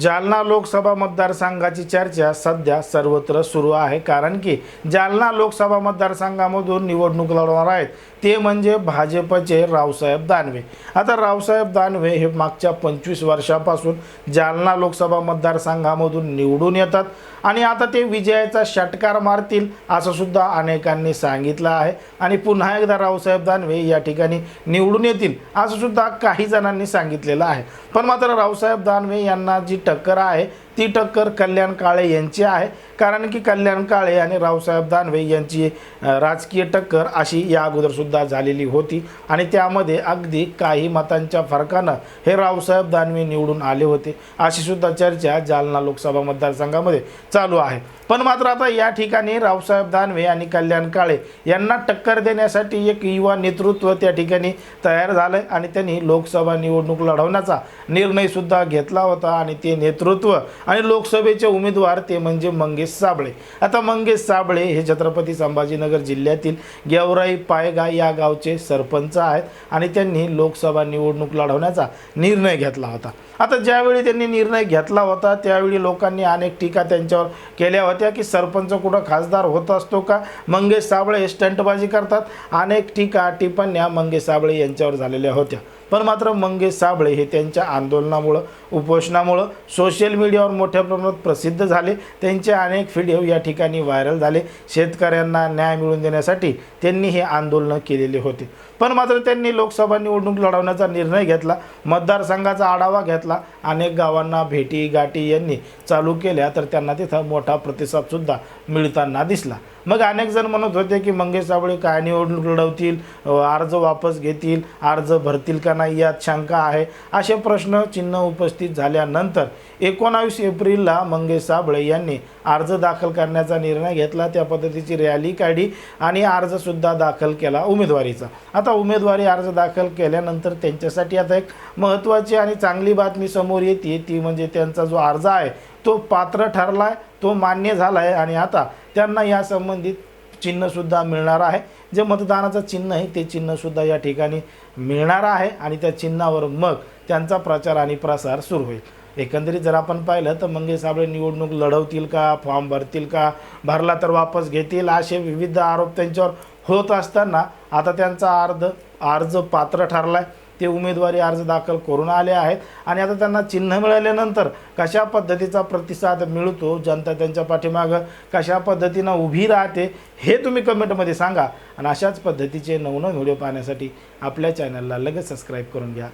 जालना लोकसभा मतदारसंघाची चर्चा सध्या सर्वत्र सुरू आहे. कारण की जालना लोकसभा मतदारसंघामधून निवडणूक लढवणार आहेत. ते म्हणजे भाजपचे रावसाहेब दानवे. आता रावसाहेब दानवे हे मागच्या पंचवीस वर्षापासून जालना लोकसभा मतदारसंघामधून निवडून येतात. आणि आता ते विजयाचा षटकार मारतील असं सुद्धा अनेकांनी सांगितलं आहे. आणि पुन्हा एकदा रावसाहेब दानवे या ठिकाणी निवडून येतील असं सुद्धा काही जणांनी सांगितलेलं आहे. पण मात्र रावसाहेब दानवे यांना जी टक्कर आहे. ती टक्कर कल्याण काळे यांची आहे. कारण की कल्याण काळे आणि रावसाहेब दानवे यांची राजकीय टक्कर अशी या अगोदरसुद्धा झालेली होती. आणि त्यामध्ये अगदी काही मतांच्या फरकानं हे रावसाहेब दानवे निवडून आले होते. अशीसुद्धा चर्चा जालना लोकसभा मतदारसंघामध्ये चालू आहे. पण मात्र आता या ठिकाणी रावसाहेब दानवे आणि कल्याण काळे यांना टक्कर देण्यासाठी एक युवा नेतृत्व त्या ठिकाणी तयार झालं आणि त्यांनी लोकसभा निवडणूक लढवण्याचा निर्णयसुद्धा घेतला होता आणि ते नेतृत्व आणि लोकसभेचे उमेदवार ते म्हणजे मंगेश साबळे. आता मंगेश साबळे हे छत्रपती संभाजीनगर जिल्ह्यातील गेवराई पायगा या गावचे सरपंच आहेत आणि त्यांनी लोकसभा निवडणूक लढवण्याचा निर्णय घेतला होता. आता ज्यावेळी त्यांनी निर्णय घेतला होता त्यावेळी लोकांनी अनेक टीका त्यांच्यावर केल्या होत्या की सरपंच कुठं खासदार होत असतो का? मंगेश साबळे हे स्टंटबाजी करतात. अनेक टीका टिप्पण्या मंगेश साबळे यांच्यावर झालेल्या होत्या. पण मात्र मंगेश साबळे हे त्यांच्या आंदोलनामुळं उपोषणामुळं सोशल मीडियावर मोठ्या प्रमाणात प्रसिद्ध झाले. त्यांचे अनेक व्हिडिओ या ठिकाणी व्हायरल झाले. शेतकऱ्यांना न्याय मिळवून देण्यासाठी त्यांनी हे आंदोलनं केलेले होते. पण मात्र त्यांनी लोकसभा निवडणूक लढवण्याचा निर्णय घेतला. मतदारसंघाचा आढावा घेतला. अनेक गावांना भेटी गाठी यांनी चालू केल्या तर त्यांना तिथं मोठा प्रतिसादसुद्धा मिळताना दिसला. मग अनेक जण म्हणत होते की मंगेश साबळे काय निवडणूक लढवतील? अर्ज वापस घेतील? अर्ज भरतील का नाही? यात शंका आहे. असे प्रश्न चिन्ह उपस्थित झाल्यानंतर एकोणावीस एप्रिलला मंगेश साबळे यांनी अर्ज दाखल करण्याचा निर्णय घेतला. त्या पद्धतीची रॅली काढली आणि अर्जसुद्धा दाखल केला उमेदवारीचा. आता उमेदवारी अर्ज दाखल केल्यानंतर त्यांच्यासाठी आता एक महत्त्वाची आणि चांगली बातमी समोर येते. ती म्हणजे त्यांचा जो अर्ज आहे तो पात्र ठरला आहे तो मान्य झाला आहे आणि आता त्यांना या संबंधित चिन्हसुद्धा मिळणार आहे. जे मतदानाचं चिन्ह आहे ते चिन्हसुद्धा या ठिकाणी मिळणार आहे आणि त्या चिन्हावर मग त्यांचा प्रचार आणि प्रसार सुरू होईल. एकंदरीत जर आपण पाहिलं तर मंगेश साबळे निवडणूक लढवतील का? फॉर्म भरतील का? भरला तर वापस घेतील? असे विविध आरोप त्यांच्यावर होत असताना आता त्यांचा अर्ज अर्ज पात्र ठरला आहे ते उमेदवारी अर्ज दाखल करून आले आहेत. आणि आता त्यांना चिन्ह मिळाल्यानंतर कशा पद्धतीचा प्रतिसाद मिळतो? जनता त्यांच्या पाठीमागं कशा पद्धतीनं उभी राहते हे तुम्ही कमेंटमध्ये सांगा. आणि अशाच पद्धतीचे नवनव व्हिडिओ पाहण्यासाठी आपल्या चॅनलला लगेच सबस्क्राईब करून घ्या.